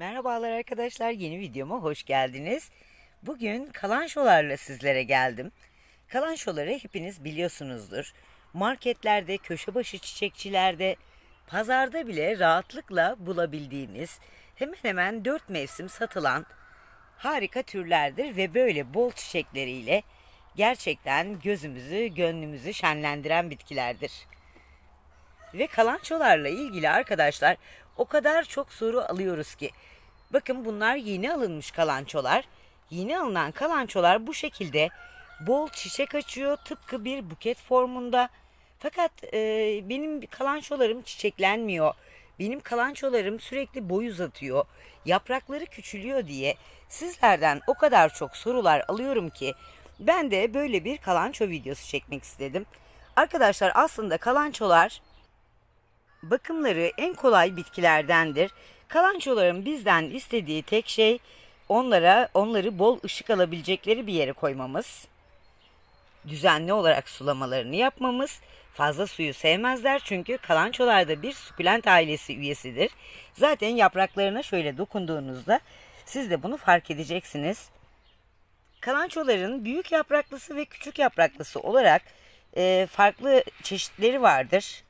Merhabalar arkadaşlar, yeni videoma hoş geldiniz. Bugün kalançolarla sizlere geldim. Kalançoları hepiniz biliyorsunuzdur. Marketlerde, köşe başı çiçekçilerde, pazarda bile rahatlıkla bulabildiğimiz, hemen hemen dört mevsim satılan harika türlerdir ve böyle bol çiçekleriyle gerçekten gözümüzü, gönlümüzü şenlendiren bitkilerdir. Ve kalançolarla ilgili arkadaşlar o kadar çok soru alıyoruz ki. Bakın bunlar yeni alınmış kalançolar. Yeni alınan kalançolar bu şekilde bol çiçek açıyor tıpkı bir buket formunda. Fakat e, benim kalançolarım çiçeklenmiyor. Benim kalançolarım sürekli boy uzatıyor. Yaprakları küçülüyor diye sizlerden o kadar çok sorular alıyorum ki ben de böyle bir kalanço videosu çekmek istedim. Arkadaşlar aslında kalançolar bakımları en kolay bitkilerdendir. Kalançoların bizden istediği tek şey onlara onları bol ışık alabilecekleri bir yere koymamız. Düzenli olarak sulamalarını yapmamız. Fazla suyu sevmezler çünkü kalançolar da bir sukulent ailesi üyesidir. Zaten yapraklarına şöyle dokunduğunuzda siz de bunu fark edeceksiniz. Kalançoların büyük yapraklısı ve küçük yapraklısı olarak e, farklı çeşitleri vardır.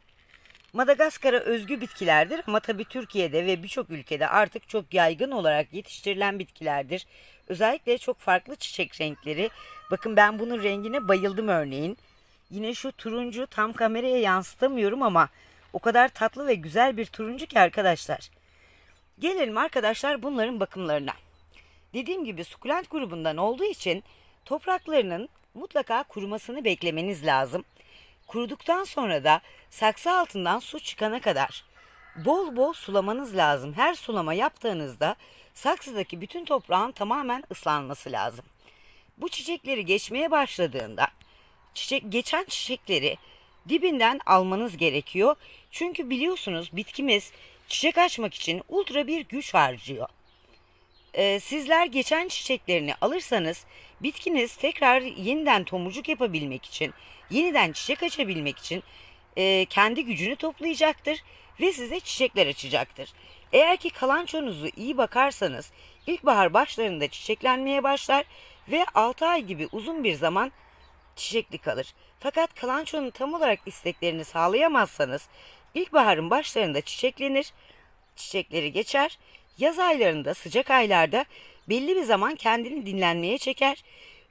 Madagaskar'a özgü bitkilerdir ama tabii Türkiye'de ve birçok ülkede artık çok yaygın olarak yetiştirilen bitkilerdir. Özellikle çok farklı çiçek renkleri. Bakın ben bunun rengine bayıldım örneğin. Yine şu turuncu tam kameraya yansıtamıyorum ama o kadar tatlı ve güzel bir turuncu ki arkadaşlar. Gelelim arkadaşlar bunların bakımlarına. Dediğim gibi sukulent grubundan olduğu için topraklarının mutlaka kurumasını beklemeniz lazım. Kuruduktan sonra da saksı altından su çıkana kadar bol bol sulamanız lazım. Her sulama yaptığınızda saksıdaki bütün toprağın tamamen ıslanması lazım. Bu çiçekleri geçmeye başladığında çiçek geçen çiçekleri dibinden almanız gerekiyor. Çünkü biliyorsunuz bitkimiz çiçek açmak için ultra bir güç harcıyor. Ee, sizler geçen çiçeklerini alırsanız bitkiniz tekrar yeniden tomurcuk yapabilmek için, yeniden çiçek açabilmek için e, kendi gücünü toplayacaktır ve size çiçekler açacaktır. Eğer ki kalançonuzu iyi bakarsanız ilkbahar başlarında çiçeklenmeye başlar ve 6 ay gibi uzun bir zaman çiçekli kalır. Fakat kalançonun tam olarak isteklerini sağlayamazsanız ilkbaharın başlarında çiçeklenir, çiçekleri geçer, yaz aylarında sıcak aylarda belli bir zaman kendini dinlenmeye çeker.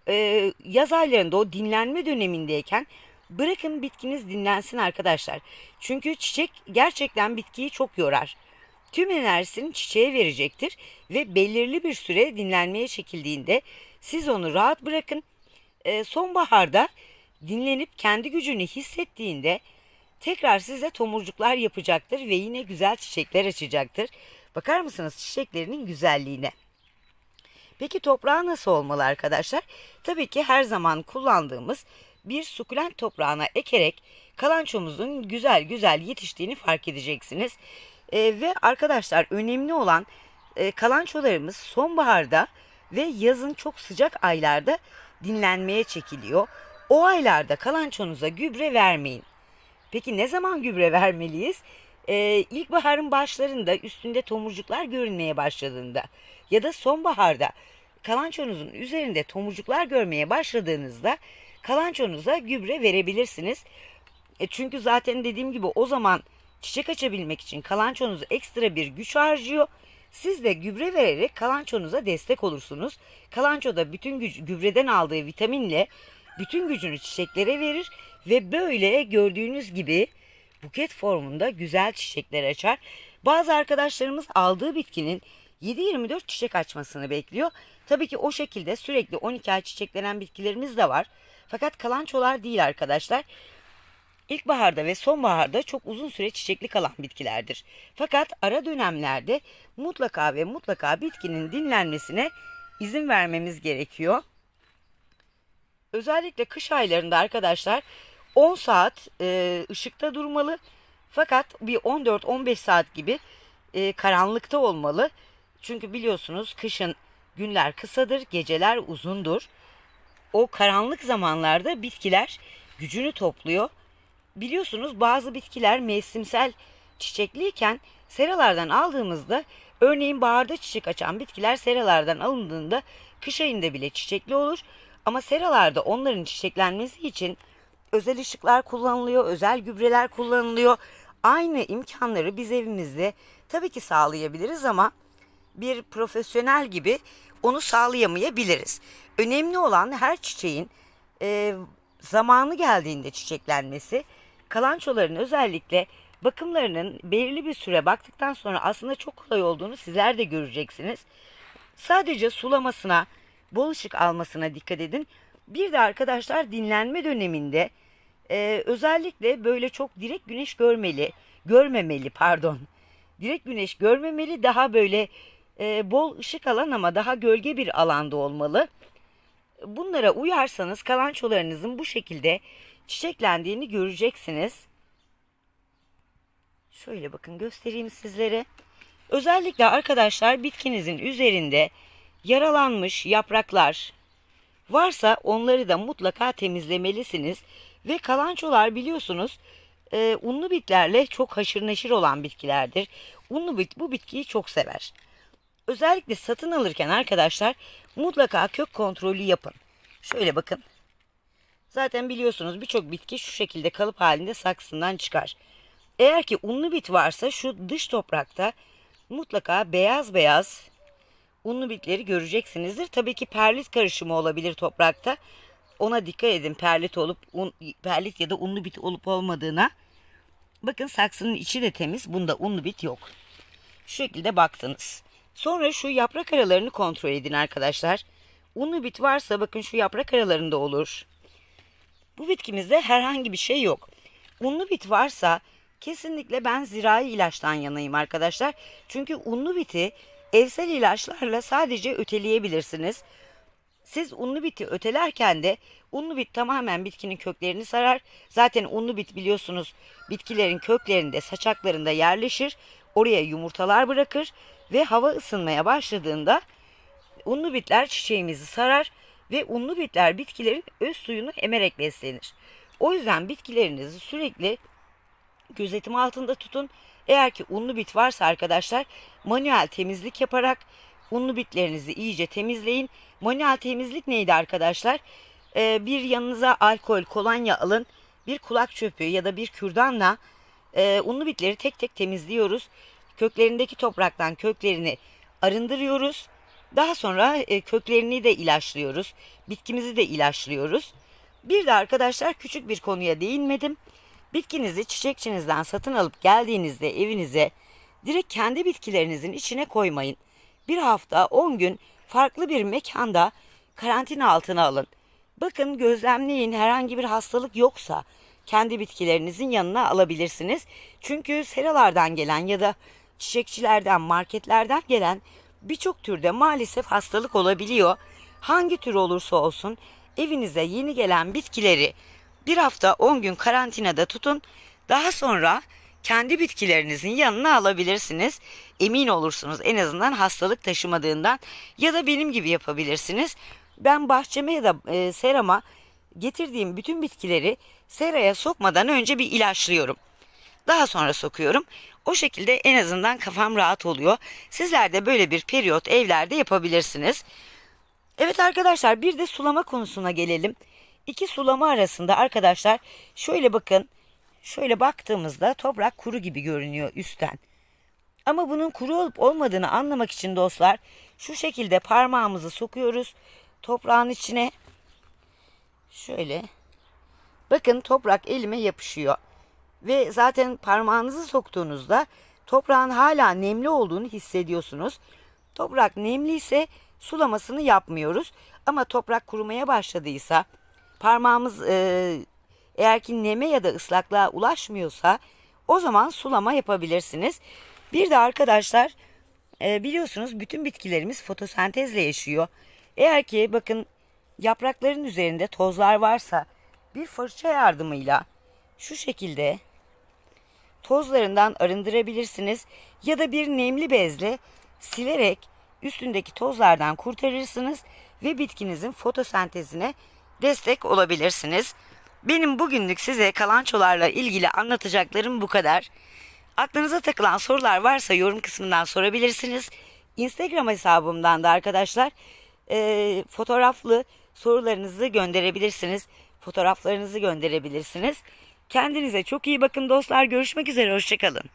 Ee, yaz aylarında o dinlenme dönemindeyken bırakın bitkiniz dinlensin arkadaşlar. Çünkü çiçek gerçekten bitkiyi çok yorar. Tüm enerjisini çiçeğe verecektir ve belirli bir süre dinlenmeye çekildiğinde siz onu rahat bırakın. Ee, sonbaharda dinlenip kendi gücünü hissettiğinde tekrar size tomurcuklar yapacaktır ve yine güzel çiçekler açacaktır. Bakar mısınız çiçeklerinin güzelliğine? Peki toprağı nasıl olmalı arkadaşlar? Tabii ki her zaman kullandığımız bir sukulent toprağına ekerek kalançomuzun güzel güzel yetiştiğini fark edeceksiniz. Ee, ve arkadaşlar önemli olan e, kalançolarımız sonbaharda ve yazın çok sıcak aylarda dinlenmeye çekiliyor. O aylarda kalançonuza gübre vermeyin. Peki ne zaman gübre vermeliyiz? Ee, ilkbaharın başlarında üstünde tomurcuklar görünmeye başladığında ya da sonbaharda kalançonuzun üzerinde tomurcuklar görmeye başladığınızda kalançonuza gübre verebilirsiniz. E çünkü zaten dediğim gibi o zaman çiçek açabilmek için kalançonuz ekstra bir güç harcıyor. Siz de gübre vererek kalançonuza destek olursunuz. Kalanço da bütün güç, gübreden aldığı vitaminle bütün gücünü çiçeklere verir ve böyle gördüğünüz gibi buket formunda güzel çiçekler açar. Bazı arkadaşlarımız aldığı bitkinin 7-24 çiçek açmasını bekliyor. Tabii ki o şekilde sürekli 12 ay çiçeklenen bitkilerimiz de var. Fakat kalançolar değil arkadaşlar. İlkbaharda ve sonbaharda çok uzun süre çiçekli kalan bitkilerdir. Fakat ara dönemlerde mutlaka ve mutlaka bitkinin dinlenmesine izin vermemiz gerekiyor. Özellikle kış aylarında arkadaşlar 10 saat e, ışıkta durmalı. Fakat bir 14-15 saat gibi e, karanlıkta olmalı. Çünkü biliyorsunuz kışın günler kısadır, geceler uzundur. O karanlık zamanlarda bitkiler gücünü topluyor. Biliyorsunuz bazı bitkiler mevsimsel çiçekliyken Seralardan aldığımızda örneğin baharda çiçek açan bitkiler seralardan alındığında kış ayında bile çiçekli olur. Ama seralarda onların çiçeklenmesi için özel ışıklar kullanılıyor, özel gübreler kullanılıyor. Aynı imkanları biz evimizde tabii ki sağlayabiliriz ama bir profesyonel gibi onu sağlayamayabiliriz. Önemli olan her çiçeğin e, zamanı geldiğinde çiçeklenmesi. Kalançoların özellikle bakımlarının belirli bir süre baktıktan sonra aslında çok kolay olduğunu sizler de göreceksiniz. Sadece sulamasına, bol ışık almasına dikkat edin. Bir de arkadaşlar dinlenme döneminde e, özellikle böyle çok direkt güneş görmeli, görmemeli pardon. Direkt güneş görmemeli, daha böyle e, bol ışık alan ama daha gölge bir alanda olmalı. Bunlara uyarsanız kalançolarınızın bu şekilde çiçeklendiğini göreceksiniz. Şöyle bakın göstereyim sizlere. Özellikle arkadaşlar bitkinizin üzerinde yaralanmış yapraklar varsa onları da mutlaka temizlemelisiniz. Ve kalançolar biliyorsunuz e, unlu bitlerle çok haşır neşir olan bitkilerdir. Unlu bit bu bitkiyi çok sever. Özellikle satın alırken arkadaşlar mutlaka kök kontrolü yapın. Şöyle bakın. Zaten biliyorsunuz birçok bitki şu şekilde kalıp halinde saksından çıkar. Eğer ki unlu bit varsa şu dış toprakta mutlaka beyaz beyaz unlu bitleri göreceksinizdir. Tabii ki perlit karışımı olabilir toprakta. Ona dikkat edin perlit olup un, perlit ya da unlu bit olup olmadığına. Bakın saksının içi de temiz. Bunda unlu bit yok. Şu şekilde baktınız. Sonra şu yaprak aralarını kontrol edin arkadaşlar. Unlu bit varsa bakın şu yaprak aralarında olur. Bu bitkimizde herhangi bir şey yok. Unlu bit varsa kesinlikle ben zirai ilaçtan yanayım arkadaşlar. Çünkü unlu biti evsel ilaçlarla sadece öteleyebilirsiniz. Siz unlu biti ötelerken de unlu bit tamamen bitkinin köklerini sarar. Zaten unlu bit biliyorsunuz bitkilerin köklerinde, saçaklarında yerleşir. Oraya yumurtalar bırakır ve hava ısınmaya başladığında unlu bitler çiçeğimizi sarar ve unlu bitler bitkilerin öz suyunu emerek beslenir. O yüzden bitkilerinizi sürekli gözetim altında tutun. Eğer ki unlu bit varsa arkadaşlar manuel temizlik yaparak unlu bitlerinizi iyice temizleyin. Manuel temizlik neydi arkadaşlar? Ee, bir yanınıza alkol, kolonya alın. Bir kulak çöpü ya da bir kürdanla e, unlu bitleri tek tek temizliyoruz. Köklerindeki topraktan köklerini arındırıyoruz. Daha sonra e, köklerini de ilaçlıyoruz. Bitkimizi de ilaçlıyoruz. Bir de arkadaşlar küçük bir konuya değinmedim. Bitkinizi çiçekçinizden satın alıp geldiğinizde evinize direkt kendi bitkilerinizin içine koymayın. Bir hafta 10 gün farklı bir mekanda karantina altına alın. Bakın gözlemleyin herhangi bir hastalık yoksa kendi bitkilerinizin yanına alabilirsiniz. Çünkü seralardan gelen ya da çiçekçilerden, marketlerden gelen birçok türde maalesef hastalık olabiliyor. Hangi tür olursa olsun evinize yeni gelen bitkileri bir hafta 10 gün karantinada tutun. Daha sonra kendi bitkilerinizin yanına alabilirsiniz. Emin olursunuz en azından hastalık taşımadığından ya da benim gibi yapabilirsiniz. Ben bahçeme ya da e, serama getirdiğim bütün bitkileri seraya sokmadan önce bir ilaçlıyorum. Daha sonra sokuyorum. O şekilde en azından kafam rahat oluyor. Sizler de böyle bir periyot evlerde yapabilirsiniz. Evet arkadaşlar bir de sulama konusuna gelelim. İki sulama arasında arkadaşlar şöyle bakın. Şöyle baktığımızda toprak kuru gibi görünüyor üstten. Ama bunun kuru olup olmadığını anlamak için dostlar şu şekilde parmağımızı sokuyoruz toprağın içine. Şöyle. Bakın toprak elime yapışıyor. Ve zaten parmağınızı soktuğunuzda toprağın hala nemli olduğunu hissediyorsunuz. Toprak nemli ise sulamasını yapmıyoruz. Ama toprak kurumaya başladıysa parmağımız e, eğer ki neme ya da ıslaklığa ulaşmıyorsa o zaman sulama yapabilirsiniz. Bir de arkadaşlar e, biliyorsunuz bütün bitkilerimiz fotosentezle yaşıyor. Eğer ki bakın yaprakların üzerinde tozlar varsa bir fırça yardımıyla şu şekilde tozlarından arındırabilirsiniz ya da bir nemli bezle silerek üstündeki tozlardan kurtarırsınız ve bitkinizin fotosentezine destek olabilirsiniz. Benim bugünlük size kalançolarla ilgili anlatacaklarım bu kadar. Aklınıza takılan sorular varsa yorum kısmından sorabilirsiniz. Instagram hesabımdan da arkadaşlar e, fotoğraflı sorularınızı gönderebilirsiniz. Fotoğraflarınızı gönderebilirsiniz. Kendinize çok iyi bakın dostlar. Görüşmek üzere. Hoşçakalın.